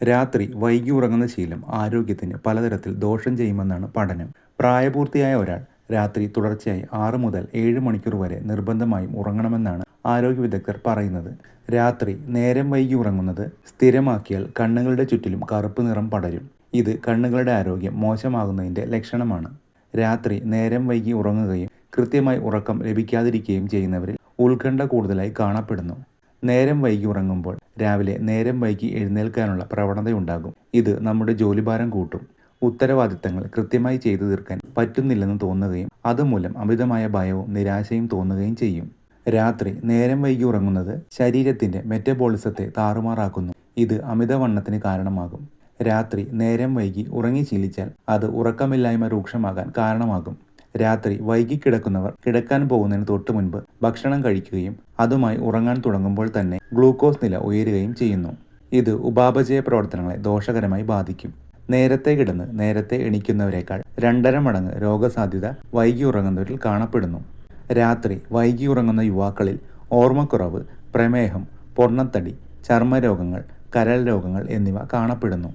രാത്രി വൈകി ഉറങ്ങുന്ന ശീലം ആരോഗ്യത്തിന് പലതരത്തിൽ ദോഷം ചെയ്യുമെന്നാണ് പഠനം. പ്രായപൂർത്തിയായ ഒരാൾ രാത്രി തുടർച്ചയായി ആറ് മുതൽ ഏഴ് മണിക്കൂർ വരെ നിർബന്ധമായും ഉറങ്ങണമെന്നാണ് ആരോഗ്യ വിദഗ്ധർ പറയുന്നത്. രാത്രി നേരം വൈകി ഉറങ്ങുന്നത് സ്ഥിരമാക്കിയാൽ കണ്ണുകളുടെ ചുറ്റിലും കറുപ്പ് നിറം പടരും. ഇത് കണ്ണുകളുടെ ആരോഗ്യം മോശമാകുന്നതിന്റെ ലക്ഷണമാണ്. രാത്രി നേരം വൈകി ഉറങ്ങുകയും കൃത്യമായി ഉറക്കം ലഭിക്കാതിരിക്കുകയും ചെയ്യുന്നവരിൽ ഉത്കണ്ഠ കൂടുതലായി കാണപ്പെടുന്നു. നേരം വൈകി ഉറങ്ങുമ്പോൾ രാവിലെ നേരം വൈകി എഴുന്നേൽക്കാനുള്ള പ്രവണതയുണ്ടാകും. ഇത് നമ്മുടെ ജോലിഭാരം കൂട്ടും. ഉത്തരവാദിത്തങ്ങൾ കൃത്യമായി ചെയ്തു തീർക്കാൻ പറ്റുന്നില്ലെന്ന് തോന്നുകയും അതുമൂലം അമിതമായ ഭയവും നിരാശയും തോന്നുകയും ചെയ്യും. രാത്രി നേരം വൈകി ഉറങ്ങുന്നത് ശരീരത്തിന്റെ മെറ്റബോളിസത്തെ താറുമാറാക്കുന്നു. ഇത് അമിതവണ്ണത്തിന് കാരണമാകും. രാത്രി നേരം വൈകി ഉറങ്ങി ശീലിച്ചാൽ അത് ഉറക്കമില്ലായ്മ രൂക്ഷമാകാൻ കാരണമാകും. രാത്രി വൈകി കിടക്കുന്നവർ കിടക്കാൻ പോകുന്നതിന് തൊട്ടു മുൻപ് ഭക്ഷണം കഴിക്കുകയും അതുമായി ഉറങ്ങാൻ തുടങ്ങുമ്പോൾ തന്നെ ഗ്ലൂക്കോസ് നില ഉയരുകയും ചെയ്യുന്നു. ഇത് ഉപാപചയ പ്രവർത്തനങ്ങളെ ദോഷകരമായി ബാധിക്കും. നേരത്തെ കിടന്ന് നേരത്തെ എണിക്കുന്നവരെക്കാൾ രണ്ടര മടങ്ങ് രോഗസാധ്യത വൈകി ഉറങ്ങുന്നവരിൽ കാണപ്പെടുന്നു. രാത്രി വൈകി ഉറങ്ങുന്ന യുവാക്കളിൽ ഓർമ്മക്കുറവ് പ്രമേഹം പൊണ്ണത്തടി ചർമ്മരോഗങ്ങൾ കരൾ രോഗങ്ങൾ എന്നിവ കാണപ്പെടുന്നു.